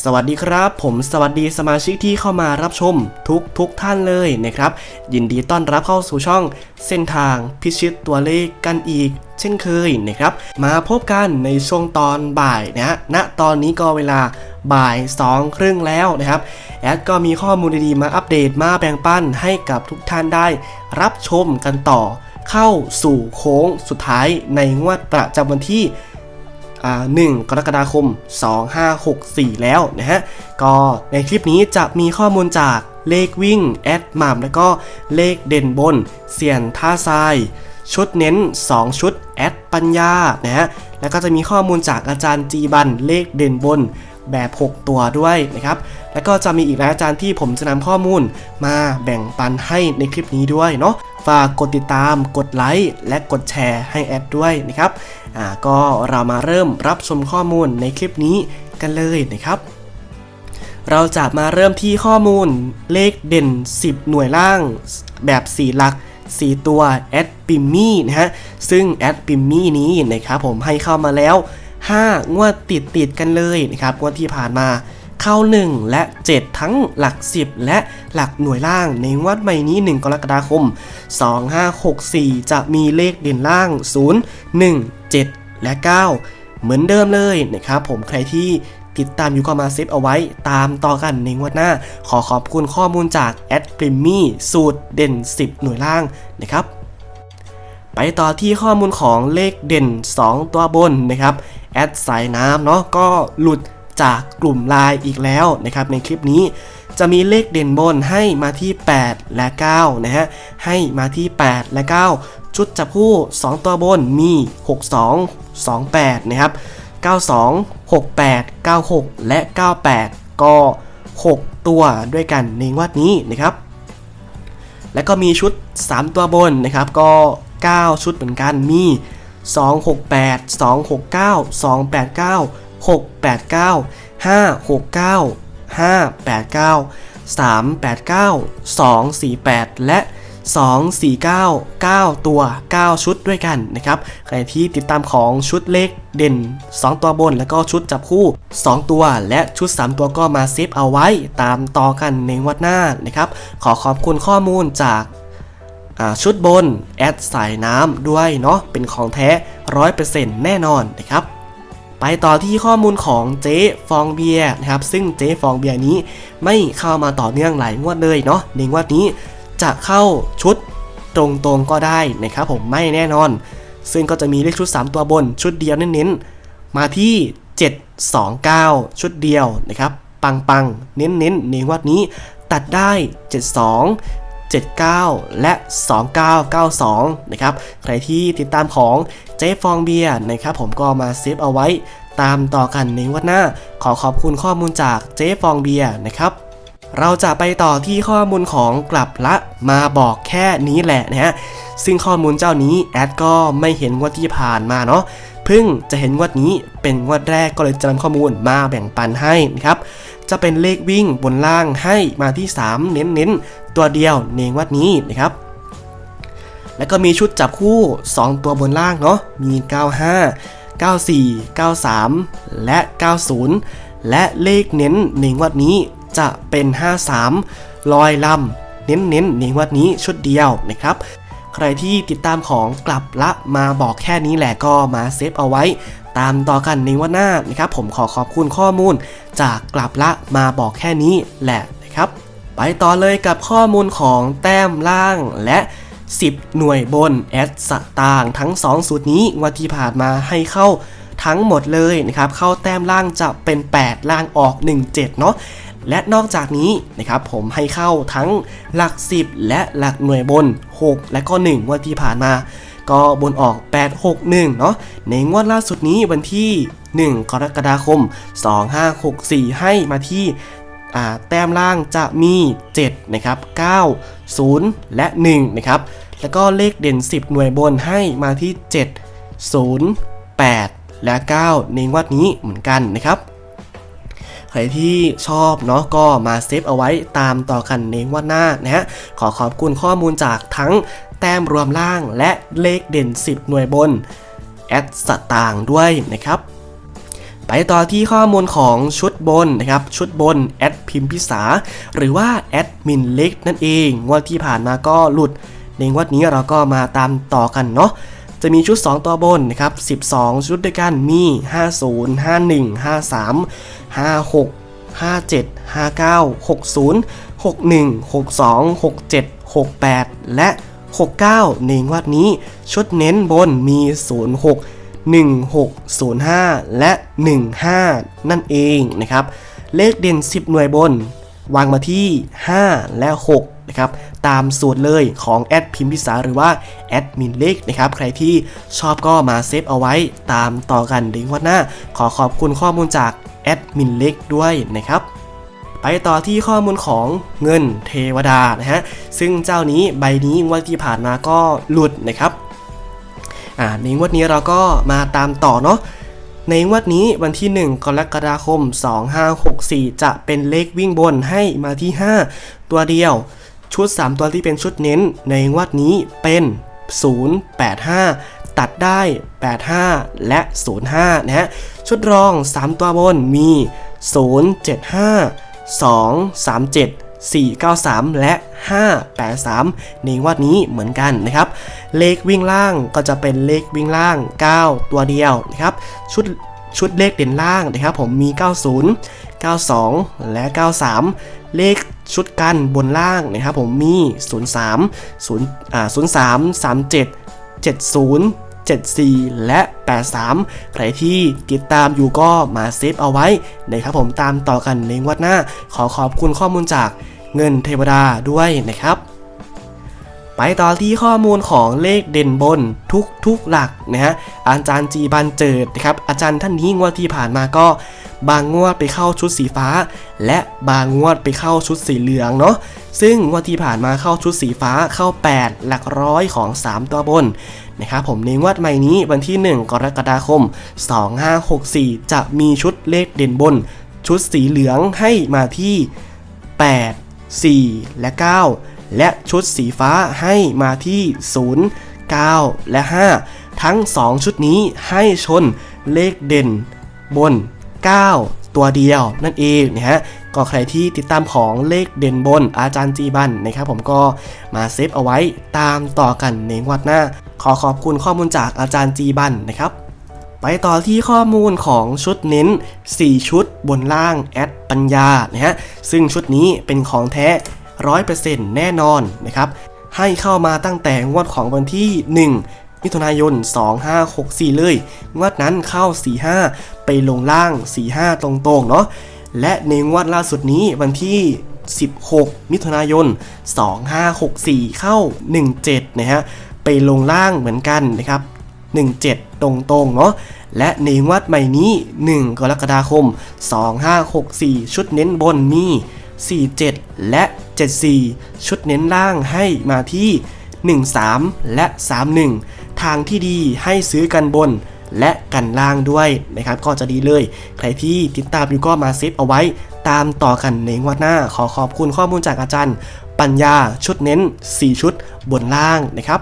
สวัสดีครับ ผมสวัสดีสมาชิกที่เข้ามารับชมทุกทุกท่านเลยนะครับ ยินดีต้อนรับเข้าสู่ช่องเส้นทางพิชิตตัวเลขกันอีก เช่นเคยนะครับ มาพบกันในช่วงตอนบ่ายนะฮะณตอนนี้ก็เวลาบ่ายสองครึ่งแล้วนะครับ แอดก็มีข้อมูลดีๆมาอัปเดตมาแบ่งปันให้กับทุกท่านได้ รับชมกันต่อ เข้าสู่โค้งสุดท้ายในงวดประจำวันที่ 1 กรกฎาคม 2564 แล้วนะฮะ ก็ในคลิปนี้จะมีข้อมูลจากเลขวิ่ง แอดมัมแล้วก็เลขเด่นบน เสียนท่าทราย ชุดเน้น 2 ชุด แอดปัญญานะฮะ แล้วก็จะมีข้อมูลจากอาจารย์จีบัน เลขเด่นบนแบบ 6 ตัวด้วยนะครับ แล้วก็จะมีอีกหลายอาจารย์ที่ผมจะนำข้อมูลมาแบ่งปันให้ในคลิปนี้ด้วยเนาะ ฝากกดติดตาม กดไลค์ และกดแชร์ให้แอดด้วยนะครับ ก็เรามาเริ่มรับชมข้อมูลในคลิปนี้กันเลยนะครับ เราจะมาเริ่มที่ข้อมูลเลขเด่น 10 หน่วยล่างแบบ4หลัก4 ตัวแอดปิมมี่นะฮะ ซึ่งแอดปิมมี่นี้นะครับผมให้เข้ามาแล้ว 5 งวดติดติดกันเลยนะครับงวดที่ผ่านมาเข้า 1 และ 7 ทั้งหลัก 10 และหลักหน่วยล่างในงวดใหม่นี้ 1 กรกฎาคม 2564 จะมีเลขเด่นล่าง 0 1 7 และ 9 เหมือนเดิมเลยนะครับผมใครที่ติดตามอยู่ก็มาเซฟเอาไว้ตามต่อกันในงวดหน้า ขอขอบคุณข้อมูลจากแอดพริมมี่สูตรเด่น 10 หน่วยล่างนะครับ ไปต่อที่ข้อมูลของเลขเด่น 2 ตัวบนนะครับแอดสายน้ำเนาะก็หลุด จากกลุ่มไลน์อีกแล้วนะครับในคลิปนี้จะมีเลขเด่นบนให้มาที่ 8 และ9นะฮะให้มาที่ 8 และ 9 ชุดจับคู่ 2 ตัวบนมี 62 28 นะครับ 92 68 96 และ 98 ก็ 6 ตัวด้วยกันในงวดนี้นะครับ แล้วก็มีชุด 3 ตัวบนนะครับก็ 9 ชุดเหมือนกันมี 268 269 289 689 569 589 389 248 และ 249 9 ตัว 9 ชุดด้วยกันนะครับ ใครที่ติดตามของชุดเลขเด่น 2 ตัวบนแล้วก็ชุดจับคู่ 2 ตัว และชุด 3 ตัวก็มาเซฟเอาไว้ตามต่อกันในวัดหน้านะครับ ขอขอบคุณข้อมูลจากาชุดบน แอดสายน้ำด้วยเนาะเป็นของแท้ 100%แน่นอนนะครับ ไปต่อที่ข้อมูลของเจ๊ฟองเบียร์นะครับ ซึ่งเจ๊ฟองเบียร์นี้ไม่เข้ามาต่อเนื่องหลายงวดเลยเนาะในงวดนี้จะเข้าชุดตรงๆก็ได้นะครับผมไม่แน่นอน ซึ่งก็จะมีเลขชุด 3 ตัวบนชุดเดียวเน้นๆ มาที่ 729 ชุดเดียวนะครับ ปังๆ เน้นๆในงวดนี้ตัดได้ 72 79 และ 2992 นะครับ ใครที่ติดตามของเจ๊ฟองเบียร์นะครับผมก็มาเซฟเอาไว้ตามต่อกันในวันหน้า ขอขอบคุณข้อมูลจากเจ๊ฟองเบียร์นะครับเราจะไปต่อที่ข้อมูลของกลับละมาบอกแค่นี้แหละนะฮะ ซึ่งข้อมูลเจ้านี้แอดก็ไม่เห็นงวดที่ผ่านมาเนาะเพิ่งจะเห็นงวดนี้เป็นงวดแรกก็เลยจะนำข้อมูลมาแบ่งปันให้นะครับ จะเป็นเลขวิ่งบนล่างให้มาที่ 3 เน้นๆ ตัวเดียวในงวดนี้นะครับ แล้วก็มีชุดจับคู่ 2 ตัวบนล่างเนาะมี 95 94 93 และ 90 และเลขเน้นในงวดนี้จะเป็น 53 ลอยลำเน้นๆในงวดนี้ชุดเดียวนะครับ ใครที่ติดตามของกลับละมาบอกแค่นี้แหละก็มาเซฟเอาไว้ ตามต่อกันในวันหน้านะครับ ผมขอขอบคุณข้อมูล จากกลับละมาบอกแค่นี้แหละนะครับ ไปต่อเลยกับข้อมูลของแต้มล่างและ 10 หน่วยบนแอดสตางทั้ง 2 สูตรนี้วันที่ผ่านมาให้เข้าทั้งหมดเลยนะครับ เข้าแต้มล่างจะเป็น 8 ล่างออก 1 7 เนาะและนอกจากนี้นะครับผมให้เข้าทั้งหลัก 10 และหลักหน่วยบน 6 และก็1งวันที่ผ่านมา ก็บนออก 861 เนาะในงวดล่าสุดนี้วันที่ 1 กรกฎาคม 2564 ให้มาที่แต้มล่างจะมี 7 นะครับ 9 0 และ 1 นะครับ แล้วก็เลขเด่น 10 หน่วยบนให้มาที่ 7 0 8 และ 9 ในงวดนี้เหมือนกันนะครับ ใครที่ชอบเนาะก็มาเซฟเอาไว้ตามต่อกันในงวันหน้านะฮะ ขอขอบคุณข้อมูลจากทั้ง แต้มรวมล่าง และเลขเด่น 10 หน่วยบนแอดสตางค์ด้วยนะครับ ไปต่อที่ข้อมูลของชุดบนนะครับ ชุดบนแอดพิมพิสาหรือว่าแอดมินเล็กนั่นเองงวดที่ผ่านมาก็หลุดในงวดนี้เราก็มาตามต่อกันเนาะจะมีชุด 2 ตัวบนนะครับ 12 ชุดด้วยกันมี 50 51 53 56 57 59 60 61 62 67 68 และ 69 ในงวดนี้ ชุดเน้นบนมี 06 1605 และ 15 นั่นเองนะครับ เลขเด่น 10 หน่วยบน วางมาที่ 5 และ 6 นะครับ ตามสูตรเลยของแอดพิมพิสาหรือว่าแอดมินเล็กนะครับ ใครที่ชอบก็มาเซฟเอาไว้ตามต่อกันในงวันหน้า ขอขอบคุณข้อมูลจากแอดมินเล็กด้วยนะครับ ไปต่อที่ข้อมูลของเงินเทวดานะฮะซึ่งเจ้านี้ใบนี้งวดที่ผ่านมาก็หลุดนะครับอ่าในงวดนี้เราก็มาตามต่อเนาะในงวดนี้วันที่ 1 กรกฎาคม 2564 จะเป็นเลขวิ่งบนให้มาที่ 5 ตัวเดียว ชุด 3 ตัวที่เป็นชุดเน้น ในงวดนี้เป็น 085 ตัดได้ 85 และ 05 นะฮะ ชุดรอง 3 ตัวบนมี 075 237 493 และ 583 ในงวดนี้เหมือนกันนะครับ เลขวิ่งล่างก็จะเป็นเลขวิ่งล่าง 9 ตัวเดียวนะครับ ชุดชุดเลขเด่นล่างนะครับผมมี 90 92 และ 93 เลขชุดกันบนล่างนะครับผมมี 03 0อ่า03 37 70 74และ 83 ใครที่ติดตามอยู่ก็มาเซฟเอาไว้นะครับผมตามต่อกันในงวดหน้า ขอขอบคุณข้อมูลจากเงินเทวดาด้วยนะครับ ไปต่อที่ข้อมูลของเลขเด่นบนทุกทุกหลักนะฮะอาจารย์จีบันเจิดนะครับอาจารย์ท่านนี้งวดที่ผ่านมาก็บางงวดไปเข้าชุดสีฟ้า และบางงวดไปเข้าชุดสีเหลืองเนาะซึ่งงวดที่ผ่านมาเข้าชุดสีฟ้าเข้า 8 หลักร้อยของ 3 ตัวบน นะครับผมในงวดใหม่นี้วันที่ 1 กรกฎาคม 2564 จะมีชุดเลขเด่นบน ชุดสีเหลืองให้มาที่ 8 4 และ 9 และชุดสีฟ้าให้มาที่ 0 9 และ 5 ทั้ง 2 ชุดนี้ให้ชนเลขเด่นบน 9ตัวเดียวนั่นเองนะฮะก็ใครที่ติดตามของเลขเด่นบนอาจารย์จีบันนะครับผมก็มาเซฟเอาไว้ตามต่อกันในงวดหน้า ขอขอบคุณข้อมูลจากอาจารย์จีบันนะครับ ไปต่อที่ข้อมูลของชุดเน้น 4 ชุดบนล่างแอดปัญญานะฮะซึ่งชุดนี้เป็นของแท้ 100%แน่นอนนะครับ ให้เข้ามาตั้งแต่งวดของวันที่ 1มิถุนายน 2564 เลย งวดนั้นเข้า 45 ไปลงล่าง 45 ตรงๆ เนาะ และในงวดล่าสุดนี้วันที่ 16 มิถุนายน 2564 เข้า 17 นะฮะ ไปลงล่างเหมือนกันนะครับ 17 ตรงๆเนาะและในงวดใหม่นี้ 1 กรกฎาคม 2564 ชุดเน้นบนมี 47 และ 74 ชุดเน้นล่างให้มาที่ 13 และ 31 ทางที่ดีให้ซื้อกันบนและกันล่างด้วยนะครับก็จะดีเลย ใครที่ติดตามอยู่ก็มาเซฟเอาไว้ ตามต่อกันในงวดหน้าขอขอบคุณข้อมูลจากอาจารย์ ปัญญาชุดเน้น 4 ชุดบนล่างนะครับ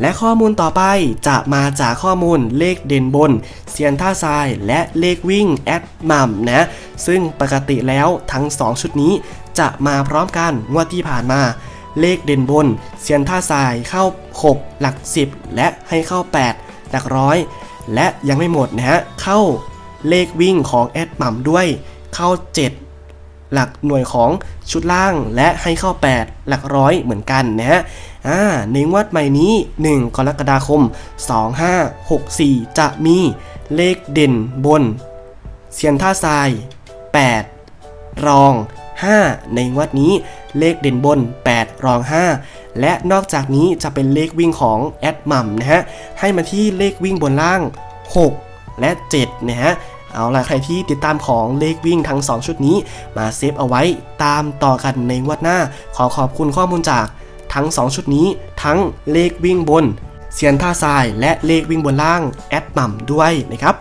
และข้อมูลต่อไปจะมาจากข้อมูลเลขเด่นบนเซียนท่าทรายและเลขวิ่งแอดมัมนะ ซึ่งปกติแล้วทั้ง 2 ชุดนี้จะมาพร้อมกันงวดที่ผ่านมา เลขเด่นบนเซียนท่าทรายเข้า 6 หลัก 10 และให้เข้า 8 หลักร้อยและยังไม่หมดนะฮะเข้าเลขวิ่งของแอดมัมด้วย เข้า 7 หลักหน่วยของชุดล่างและให้เข้า 8 หลักร้อยเหมือนกันนะฮะอ่าในงวดใหม่นี้ 1 กรกฎาคม 2564 จะมีเลขเด่นบนเซียนท่าทราย 8 รอง 5 ในงวดนี้เลขเด่นบน 8 รอง 5 และนอกจากนี้จะเป็นเลขวิ่งของแอดมัมนะฮะให้มาที่เลขวิ่งบนล่าง 6 และ 7 นะฮะ เอาล่ะใครที่ติดตามของเลขวิ่งทั้ง 2 ชุดนี้ มาเซฟเอาไว้ตามต่อกันในวัดหน้า ขอขอบคุณข้อมูลจากทั้ง 2 ชุดนี้ ทั้งเลขวิ่งบนเซียนท่าทรายและเลขวิ่งบนล่างแอดหม่ำด้วยนะครับ